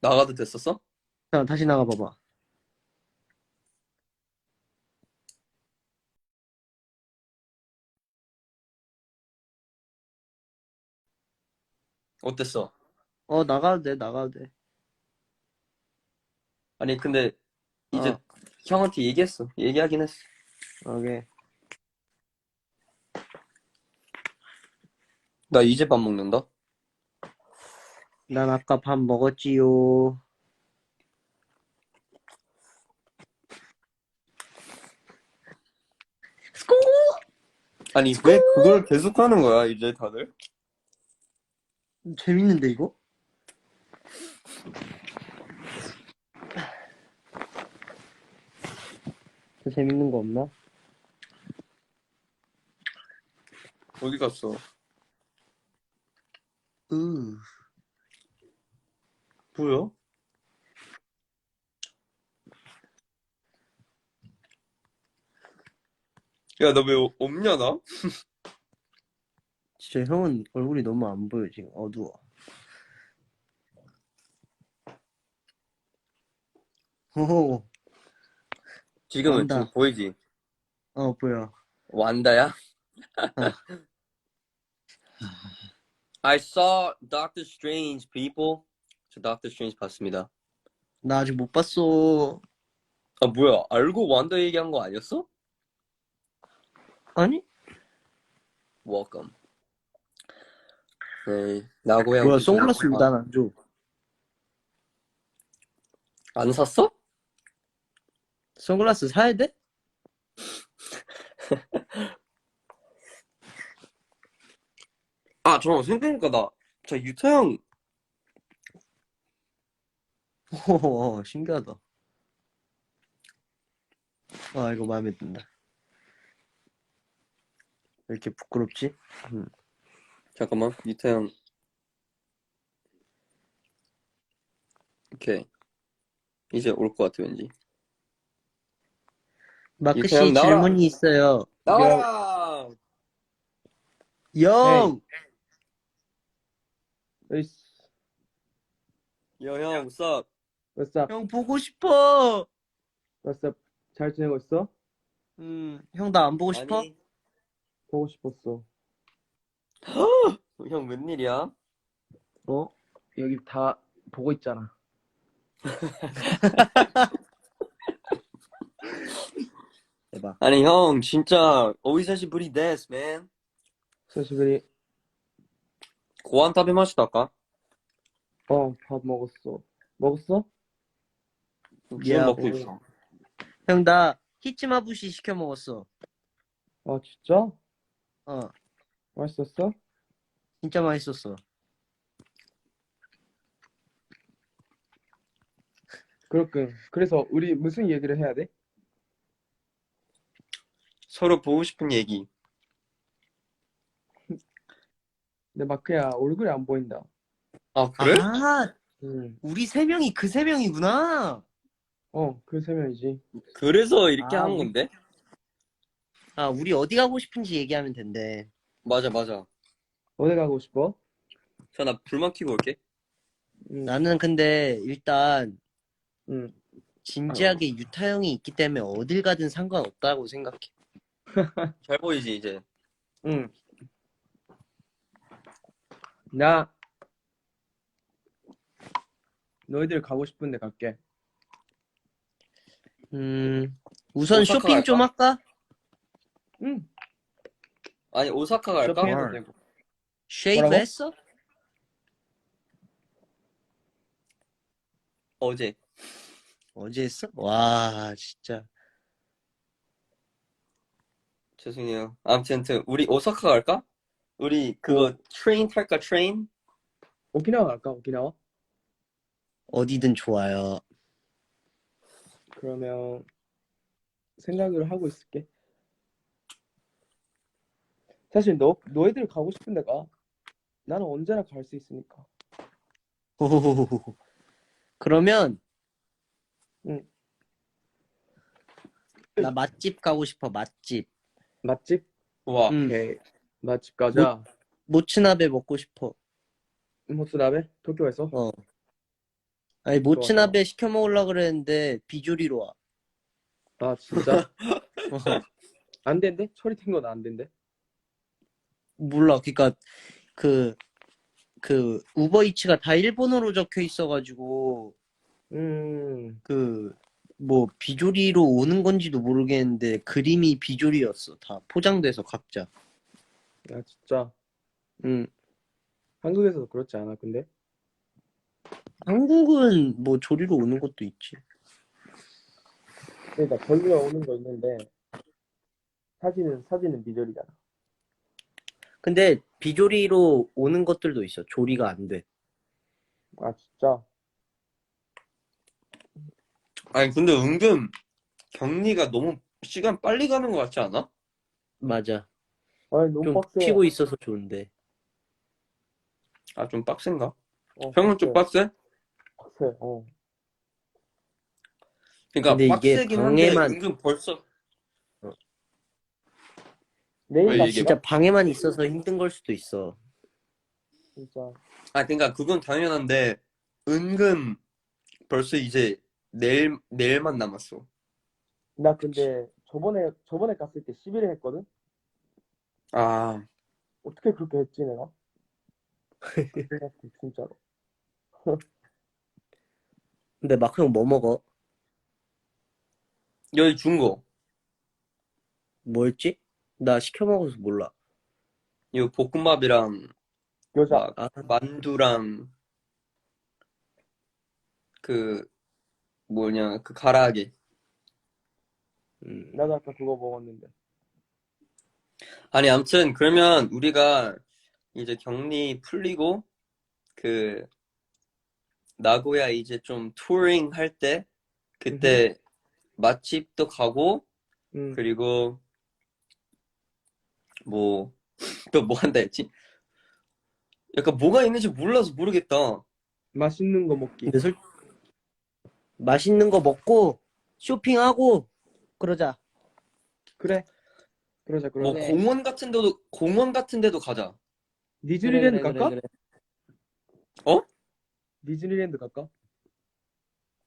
나가도 됐었어? 자, 다시 나가봐봐. 어땠어? 어, 나가도 돼, 나가도 돼. 아니, 근데 이제 어. 형한테 얘기했어. 얘기하긴 했어. 오케이. 나 이제 밥 먹는다? 난 아까 밥 먹었지요. 아니, 왜 그걸 계속 하는 거야, 이제 다들? 재밌는데, 이거? 더 재밌는 거 없나? 어디 갔어? 으. 뭐야? 야, 너왜 없냐, 나? 진짜 형은 얼굴이 너무 안 보여, 지금. 어두워. 호호. 지금은 완다. 지금 보이지? 어, 보여. 완다야? I saw Doctor Strange, people. 저 Doctor Strange 봤습니다. 나 아직 못 봤어. 아, 뭐야? 알고 완다 얘기한 거 아니었어? 아니? Welcome. 네, 나고야. 뭐야, 선글라스 왜난안 줘? 안 샀어? 선글라스 사야 돼? 아, 잠깐만, 생각해보니까 나, 저 유타 형, 오, 신기하다. 아, 이거 마음에 든다. 왜 이렇게 부끄럽지? 음. 잠깐만, 형. 오케이. 이제 올 것 같아, 왠지. 마크 씨 나와라. 질문이 있어요. 나와라! 영! 으이씨, 여, 형, what's up? What's 형 보고 싶어! what's up? 잘 지내고 있어? 음, 형 나 안 보고 싶어? 아니, 보고 싶었어. 형, 웬일이야? 어? 여기 다 보고 있잖아. 대박. 아니, 형, 진짜, 오이사시부리 데스, man. 사실이 고안 타베 마시다, 아까? 어, 밥 먹었어. 먹었어? 야, 먹고 뭐. 있어. 형 나 히치마부시 시켜 먹었어. 아, 진짜? 어, 맛있었어? 진짜 맛있었어. 그렇군. 그래서 우리 무슨 얘기를 해야 돼? 서로 보고 싶은 얘기. 내 마크야, 얼굴이 안 보인다. 아, 그래? 아, 응. 우리 세 명이 그 세 명이구나. 어, 그 세 명이지. 그래서 이렇게 아, 한 우리- 건데? 아, 우리 어디 가고 싶은지 얘기하면 된대. 맞아, 맞아. 어디 가고 싶어? 자, 나 불만 켜고 올게. 응. 나는 근데 일단 응. 진지하게 유타 형이 있기 때문에 어딜 가든 상관없다고 생각해. 잘 보이지, 이제. 응. 나 너희들 가고 싶은데 갈게. 음, 우선 오사카 쇼핑 좀 할까? 응. 아니, 오사카 갈까? 쇼핑해도 헐. 되고. 쉐이브 뭐라고? 했어? 어제. 어제 했어? 와, 진짜. 죄송해요. 아무튼, 우리 오사카 갈까? 우리 그거 트레인 탈까, 트레인? 오키나와 갈까? 오키나와? 어디든 좋아요. 그러면 생각을 하고 있을게. 사실 너 너희들 가고 싶은 데 가 나는 언제나 갈 수 있으니까. 호호호호호. 그러면 응. 나 맛집 가고 싶어, 맛집. 맛집? 와, 응. 오케이. 맛집 가자. 모츠나베 먹고 싶어. 모츠나베? 도쿄에서? 어. 아니 모츠나베 시켜 먹으려 그랬는데 비조리로 와. 아 진짜? 안 된대? 처리된 건 안 된대? 몰라. 그러니까 그 그 우버이츠가 다 일본어로 적혀 있어가지고 음 그 뭐 비조리로 오는 건지도 모르겠는데 그림이 비조리였어. 다 포장돼서 각자. 야 진짜 음. 한국에서도 그렇지 않아 근데? 한국은 뭐 조리로 오는 것도 있지. 그러니까 걸려 오는 거 있는데 사진은 사진은 비절이잖아 근데 비조리로 오는 것들도 있어. 조리가 안 돼. 아 진짜? 아니 근데 은근 격리가 너무 시간 빨리 가는 것 같지 않아? 맞아. 아니 너무 좀 빡세 쉬고 있어서 좋은데. 아 좀 빡센가? 어, 형은 좀 빡세? 빡세 어 그러니까 근데 이게 빡세긴 한데 방에만- 은근 벌써 내일 왜가 이게 진짜 방에만 있어서 힘든 걸 수도 있어. 진짜 아 그러니까 그건 당연한데 은근 벌써 이제 내일 내일만 남았어. 나 근데 저번에 저번에 갔을 때 10일 했거든? 아 어떻게 그렇게 했지 내가? 진짜로 근데 마크 형 뭐 먹어? 여기 준 거. 뭐였지? 나 시켜 먹어서 몰라. 이거 볶음밥이랑 여자 막 만두랑 그 뭐냐 그 가라아게. 음. 나도 아까 그거 먹었는데 아니 아무튼 그러면 우리가 이제 격리 풀리고 그 나고야 이제 좀 투어링 할 때 그때 맛집도 가고 음. 그리고 뭐 또 뭐 한다 했지? 약간 뭐가 있는지 몰라서 모르겠다. 맛있는 거 먹기 근데 솔 맛있는 거 먹고 쇼핑하고 그러자. 그래 그러자 뭐 그러자 공원 같은 데도 공원 같은 데도 가자. 그래, 그래, 갈까? 그래, 디즈니랜드 갈까?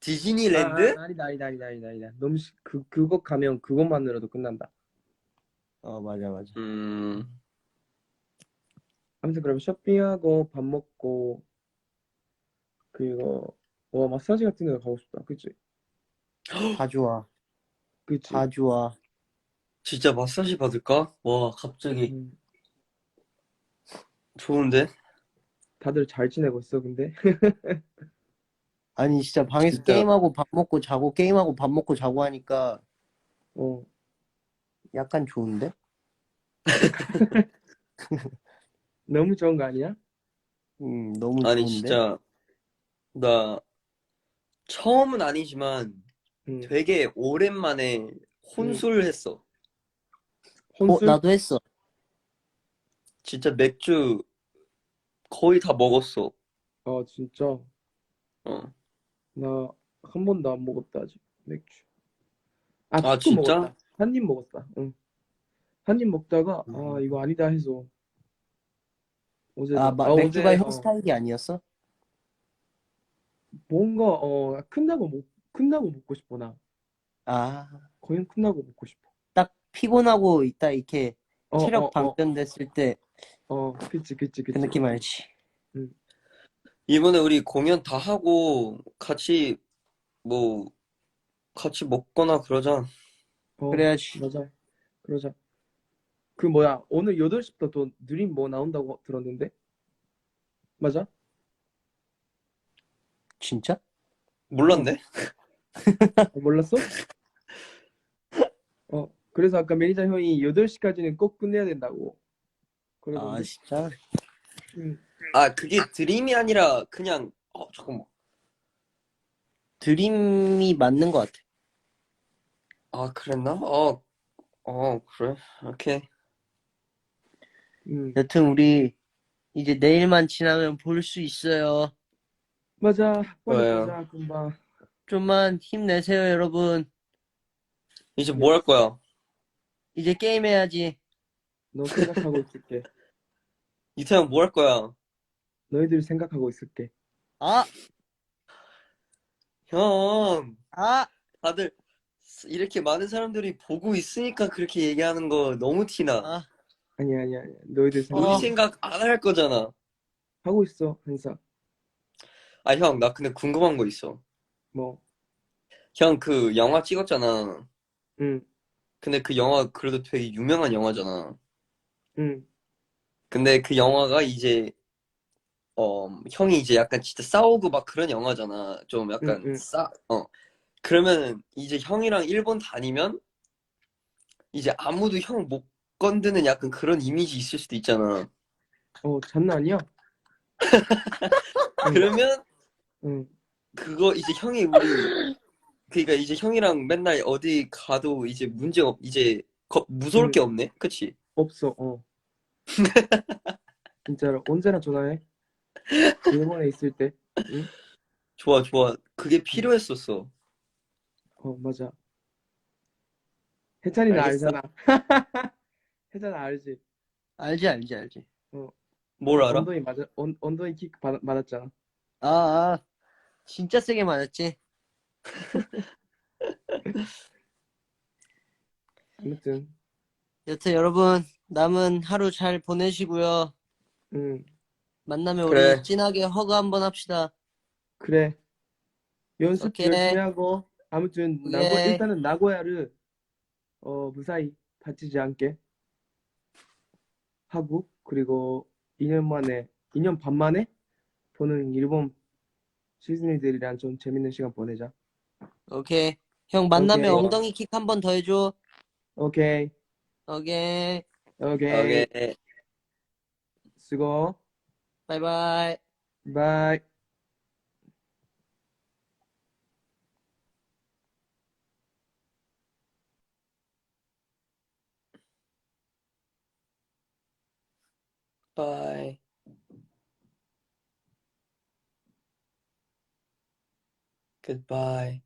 디즈니랜드? 아, 아니다 아니다 아니다 아니다 아니다 너무 시- 그 그거 가면 그것만으로도 끝난다 어 맞아 맞아. 음. 아무튼 그럼 쇼핑하고 밥 먹고 그리고 와 마사지 같은 데 가고 싶다 그치? 다 좋아. 그치? 다 좋아. 진짜 마사지 받을까? 와, 갑자기 음, 좋은데? 다들 잘 지내고 있어 근데 아니 진짜 방에서 진짜. 게임하고 밥 먹고 자고 게임하고 밥 먹고 자고 하니까 어 약간 좋은데? 너무 좋은 거 아니야? 음 너무 아니, 좋은데? 진짜, 나, 처음은 아니지만 응. 되게 오랜만에 혼술 했어. 어 혼술? 나도 했어. 진짜 맥주 거의 다 먹었어. 아 진짜 어. 나 한 번도 안 먹었다 아직 맥주 아 아, 진짜? 먹었다 한 입 먹었다 응 한 입 먹다가 음. 아 이거 아니다 해서 어제 아, 마- 아, 맥주가 어제, 형 어, 스타일이 아니었어? 뭔가 어 끝나고 먹 끝나고 먹고 싶어 나 아, 거의 끝나고 먹고 싶어 딱 피곤하고 있다 이렇게 어, 체력 어, 어, 방전됐을 때그어 그치 그치 그치 느낌 알지? 이번에 우리 공연 다 하고 같이 뭐 같이 먹거나 그러자. 어, 그래야지. 맞아 그러자 그 뭐야 오늘 8시부터 또 느림 뭐 나온다고 들었는데 맞아? 진짜? 몰랐네? 어, 몰랐어? 어, 그래서 아까 매니저 형이 8시까지는 꼭 끝내야 된다고. 아, 그러던데. 진짜? 응. 아, 그게 드림이 아니라 그냥 어, 잠깐만. 드림이 맞는 것 같아. 아, 그랬나? 어, 어, 그래. 오케이. 응. 여튼 우리 이제 내일만 지나면 볼 수 있어요. 맞아. 가자, 금방. 좀만 힘내세요, 여러분. 이제 뭐 할 거야? 이제 게임해야지. 너 생각하고 있을게. 이태영 뭐할 거야? 너희들 생각하고 있을게. 아, 형, 아, 다들 이렇게 많은 사람들이 보고 있으니까 그렇게 얘기하는 거 너무 티나. 아, 아니야 아니야 아니야. 너희들 생각 우리 어. 생각 안 할 거잖아. 하고 있어 항상. 아, 형, 나 근데 궁금한 거 있어. 뭐, 형, 그 영화 찍었잖아. 응, 근데 그 영화 그래도 되게 유명한 영화잖아. 응, 근데 그 영화가 이제 어 형이 이제 약간 진짜 싸우고 막 그런 영화잖아. 좀 약간 응, 응. 싸 어. 그러면은 이제 형이랑 일본 다니면 이제 아무도 형 못 건드는 약간 그런 이미지 있을 수도 있잖아. 어 장난 아니야. 응, 그러면 응, 그거 이제 형이 우리 그러니까 이제 형이랑 맨날 어디 가도 이제 문제 없 이제 겁- 무서울 응. 게 없네. 그치? 없어. 어. 진짜로 언제나 전화해. 일본에 있을 때. 응? 좋아, 좋아. 그게 필요했었어. 어 맞아. 알겠어. 알잖아. 해찬아 알지. 알지, 알지, 알지. 뭘 알아? 언더이 맞아. 언, 언더이 킥 받, 맞았잖아. 아, 아, 진짜 세게 맞았지? 아무튼, 여튼 여러분, 남은 하루 잘 보내시고요. 응, 만나면 그래. 우리 진하게 허그 한번 합시다. 그래. 연습 오케이. 열심히 하고. 아무튼 나고 예. 일단은 나고야를 어 무사히 다치지 않게 하고 그리고 2년 만에 2년 반 만에 보는 일본 시즈니들이랑 좀 재밌는 시간 보내자. 오케이. 형 만나면 오케이. 엉덩이 킥 한 번 더 해줘. 오케이. 오케이. 오케이. 오케이. 수고. Bye bye. Bye bye. Goodbye.